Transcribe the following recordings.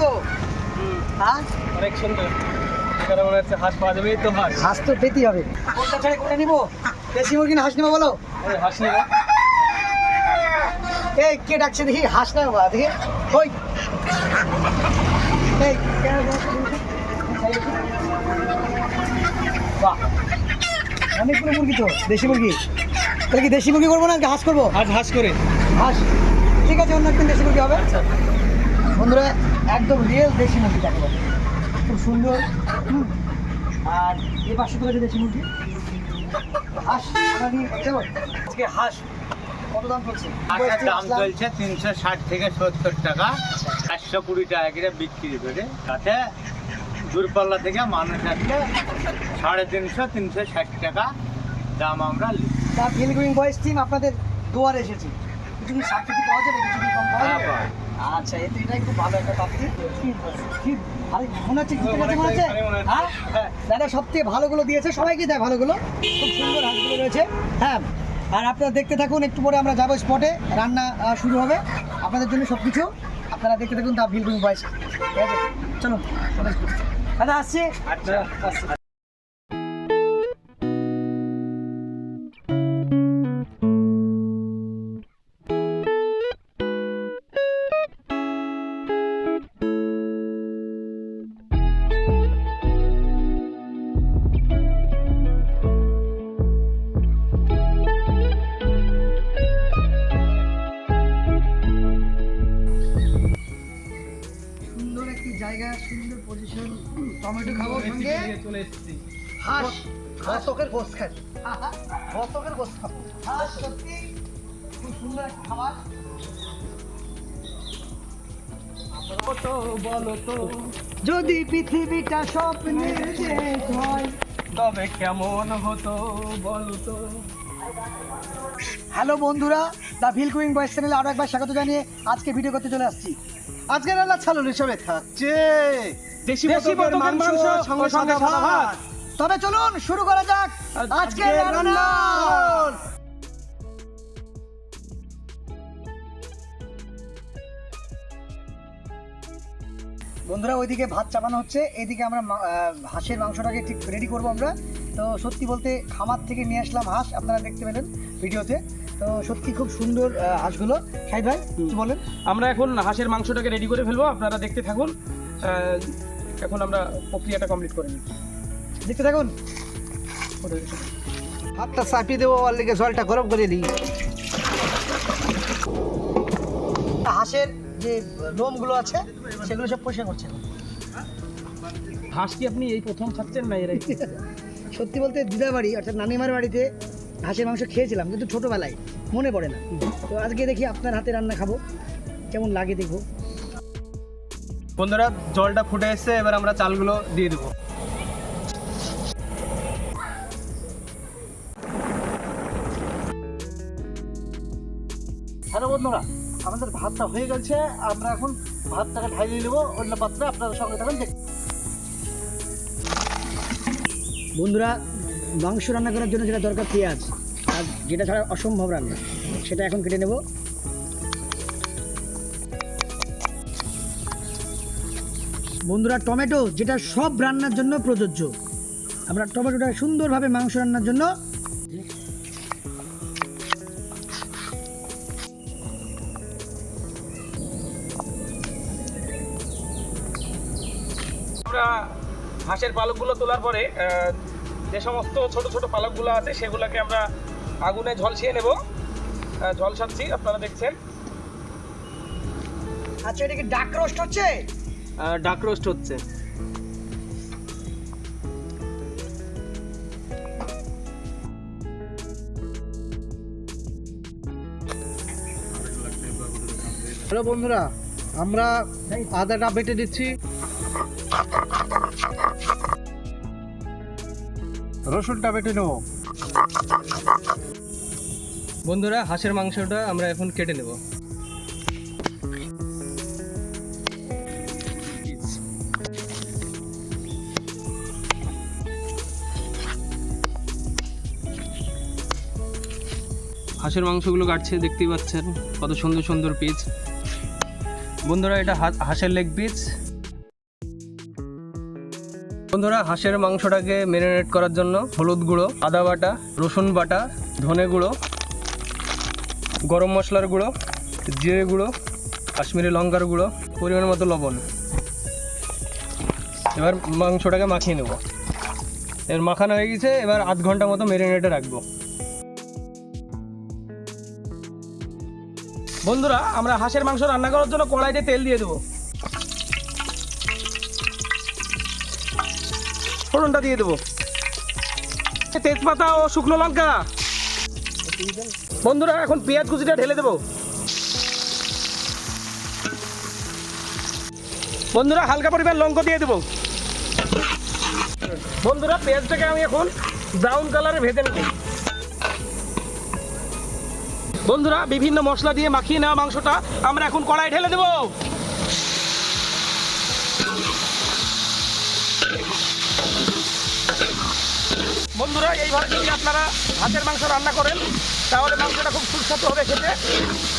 তো? অনেক সুন্দর এখানে মনে হচ্ছে হাঁস পাওয়া যাবে তো হাঁস। হাঁস তো পেতেই হবে। কোনটা ছেড়ে কোনটা নিবো? দেশি মুরগি না হাঁস নেব বলো? হাঁস নিয়ে এই কে ডাকছে দেখি? হাঁস না বাবা দেখি। ওই। এই বাহ। অনেকগুলো মুরগি তো দেশি মুরগি। তাহলে কি দেশি মুরগি করব না হাঁস করব? হাঁস হাঁস করে। হাঁস। ঠিক আছে অন্য একদিন দেশি মুরগি হবে। বন্ধুরা একদম রিয়েল দেশি মুরগি দেখো খুব সুন্দর। আর এই পাশে তো দেশি মুরগি। হাঁস আজকে হাঁস কত দাম চলছে? হাঁসের দাম চলছে তিনশো ষাট থেকে সত্তর টাকা। চারশো কুড়ি টাকা করে বিক্রি করে তাতে দূরপাল্লা থেকে মানুষ আসলে সাড়ে তিনশো তিনশো ষাট টাকা দাম আমরা নিই। তা ফিলগ্রিং বয়েস টিম আপনাদের দুয়ারে এসেছে। কিছু কি সাবসিডি পাওয়া যাবে? কিছু কি কম পাওয়া যাবে? পাওয়া আচ্ছা এতে ভালো একটা কি- আরে মনে হচ্ছে কি অনেক মনে হচ্ছে হ্যাঁ? হ্যাঁ। দাদা সব থেকে ভালোগুলো দিয়েছে সবাইকে দেয় ভালোগুলো। খুব সুন্দর হাঁসগুলো রয়েছে। হ্যাঁ আর আপনারা দেখতে থাকুন একটু পরে আমরা যাব স্পটে রান্না শুরু হবে। আপনাদের জন্য সব কিছু আপনারা দেখতে থাকুন বয়েস ঠিক আছে চলুন দাদা আসছে। আচ্ছা টমেটো খাব সঙ্গে। চলে এসেছি। হাঁস। গোস খাই গোস খাব। হাঁস সত্যি খুব সুন্দর একটা খাবার। যদি পৃথিবীটা স্বপ্নের দেশ হয় তবে কেমন হতো বলো তো? হ্যালো বন্ধুরা দ্য ভিল কুইং বয়েস চ্যানেলে আরও একবার স্বাগত জানিয়ে আজকে ভিডিও করতে চলে আসছি। আজকের রান্না ছালুন হিসেবে থাকছে। দেশি দেশি বতকের মাংস সঙ্গে সঙ্গে সাদা ভাত। তবে চলুন শুরু করা যাক। আজ- আজকের আজকের রান্না। বন্ধুরা ওইদিকে ভাত চাপানো হচ্ছে। এইদিকে আমরা হাঁসের মাংসটাকে ঠিক রেডি করব আমরা। তো সত্যি বলতে খামার থেকে নিয়ে আসলাম হাঁস। আপনারা দেখতে পেলেন ভিডিওতে। তো সত্যি খুব সুন্দর হাঁসগুলো। সাইদ ভাই কি বলেন? আমরা এখন হাঁসের মাংসটাকে রেডি করে ফেলব আপনারা দেখতে থাকুন। এখন আমরা প্রক্রিয়াটা কমপ্লিট করে নিই দেখতে থাকুন। হাতটা চাপিয়ে দেবো ওর লেগে জলটা গরম করে দিই হাঁসের যে লোমগুলো আছে সেগুলো সব পরিষ্কার করছেন হাঁস কি আপনি এই প্রথম খাচ্ছেন না এরাই সত্যি বলতে দিদার বাড়ি অর্থাৎ নানিমার বাড়িতে হাঁসের মাংস খেয়েছিলাম কিন্তু ছোটোবেলায় মনে পড়ে না। তো আজকে দেখি আপনার হাতে রান্না খাব কেমন লাগে দেখব। বন্ধুরা জলটা ফুটে এসছে এবার আমরা চালগুলো দিয়ে দেবো। হ্যালো বন্ধুরা আমাদের ভাতটা হয়ে গেছে আমরা এখন ভাতটাকে ঢালিয়ে নেব অন্য পাত্রে আপনারা সঙ্গে থাকেন বন্ধুরা মাংস রান্না করার জন্য যেটা দরকার পেঁয়াজ, আর যেটা ছাড়া অসম্ভব রান্না, সেটা এখন কেটে নেব। বন্ধুরা, টমেটো যেটা সব রান্নার জন্য প্রযোজ্য। আমরা টমেটোটা সুন্দরভাবে মাংস রান্নার জন্য আমরা হাঁসের পালকগুলো তোলার পরে যে সমস্ত ছোট ছোট পালকগুলো আছে সেগুলোকে আমরা আগুনে ঝলসিয়ে নেব। ঝলসাচ্ছি আপনারা দেখছেন। আচ্ছা এটা কি ডাক রোস্ট হচ্ছে? ডাক রোস্ট হচ্ছে। হ্যালো বন্ধুরা আমরা আদাটা বেটে দিচ্ছি। রসুনটা বেটে নেব। বন্ধুরা হাঁসের মাংসটা আমরা এখন কেটে নেব। হাঁসের মাংসগুলো কাটছে দেখতেই পাচ্ছেন কত সুন্দর সুন্দর পিস বন্ধুরা এটা হা- হাঁসের লেগ পিস বন্ধুরা, হাঁসের মাংসটাকে ম্যারিনেট করার জন্য হলুদ গুঁড়ো, আদা বাটা, রসুন বাটা, ধনে গুঁড়ো, গরম মশলার গুঁড়ো, জিরে গুঁড়ো, কাশ্মীরি লঙ্কার গুঁড়ো, পরিমাণ মতো লবণ। এবার মাংসটাকে মাখিয়ে নেব। এবার মাখানো হয়ে গেছে, এবার আধ ঘণ্টা মতো ম্যারিনেটে রাখব। বন্ধুরা, আমরা হাঁসের মাংস রান্না করার জন্য কড়াইতে তেল দিয়ে দেবো। ফোড়নটা দিয়ে দেবো। তেজপাতা ও শুকনো লঙ্কা। বন্ধুরা, এখন পেঁয়াজ কুচিটা ঢেলে দেবো। বন্ধুরা, হালকা পরিমাণ লঙ্কা দিয়ে দেবো। বন্ধুরা, পেঁয়াজটাকে আমি এখন ব্রাউন কালারে ভেজে নেব। বন্ধুরা, বিভিন্ন মশলা দিয়ে মাখিয়ে নেওয়া মাংসটা আমরা এখন কড়াই ঢেলে দেবো। বন্ধুরা এইভাবে যদি আপনারা হাঁসের মাংস রান্না করেন, তাহলে মাংসটা খুব সুস্বাদু হবে খেতে।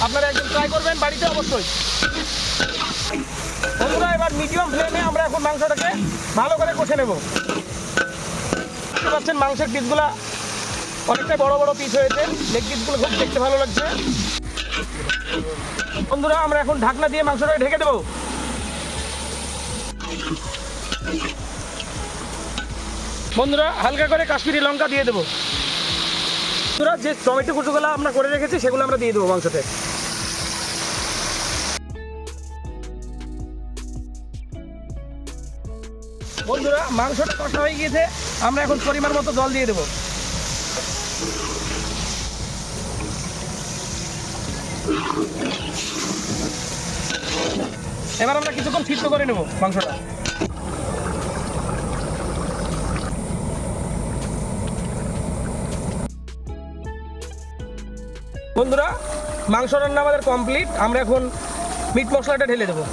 আপনারা একদিন ট্রাই করবেন বাড়িতে অবশ্যই। বন্ধুরা, এবার মিডিয়াম ফ্লেমে আমরা এখন মাংসটাকে ভালো করে কষে নেব। দেখতে পাচ্ছেন মাংসের পিসগুলা অনেকটা বড় বড় পিস হয়েছে। লেগ পিসগুলো খুব দেখতে ভালো লাগছে। বন্ধুরা, আমরা এখন ঢাকনা দিয়ে মাংসটাকে ঢেকে দেবো। বন্ধুরা, হালকা করে কাশ্মীরি লঙ্কা দিয়ে দেবো। বন্ধুরা, যে টমেটো কুচুগুলো আমরা করে রেখেছি, সেগুলো আমরা দিয়ে দেবো মাংসতে। বন্ধুরা, মাংসটা কষা হয়ে গিয়েছে, আমরা এখন পরিমাণ মতো জল দিয়ে দেবো। এবার আমরা কিছুক্ষণ সিদ্ধ করে নেব মাংসটা। বন্ধুরা মাংস রান্না আমাদের কমপ্লিট আমরা এখন মিট মশলাটা ঢেলে দেবো।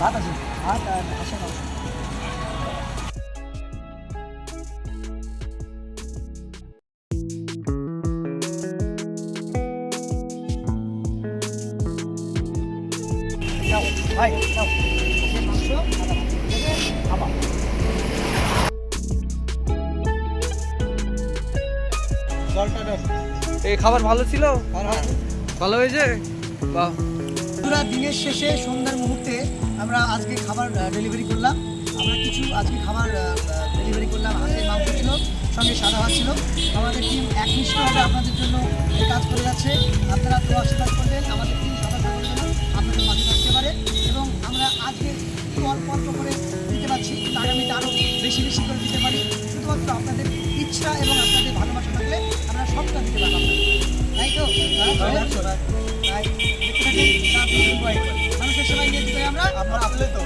ভাত আছে। ভাত ভাই মাংস। এই খাবার ভালো ছিল? ভালো হয়েছে? বাহ। পুরা দিনের শেষে সন্ধ্যার মুহূর্তে আমরা আজকে খাবার ডেলিভারি করলাম। আমরা কিছু আজকে খাবার ডেলিভারি করলাম। হাঁসের মাংস ছিল সঙ্গে সাদা ভাত ছিল। আমাদের টিম একনিষ্ঠভাবে আপনাদের জন্য কাজ করে যাচ্ছে। আপনারা আশীর্বাদ করবেন। আমাদের টিম শুধুমাত্র আপনাদের ইচ্ছা এবং আপনাদের ভালোবাসা থাকলে আমরা সবটা দিতে পারলাম। তাই তো? তাই দেখতে থাকুন, মানুষের সেবায় নিয়ে আমরা। আপনারা আসলে তো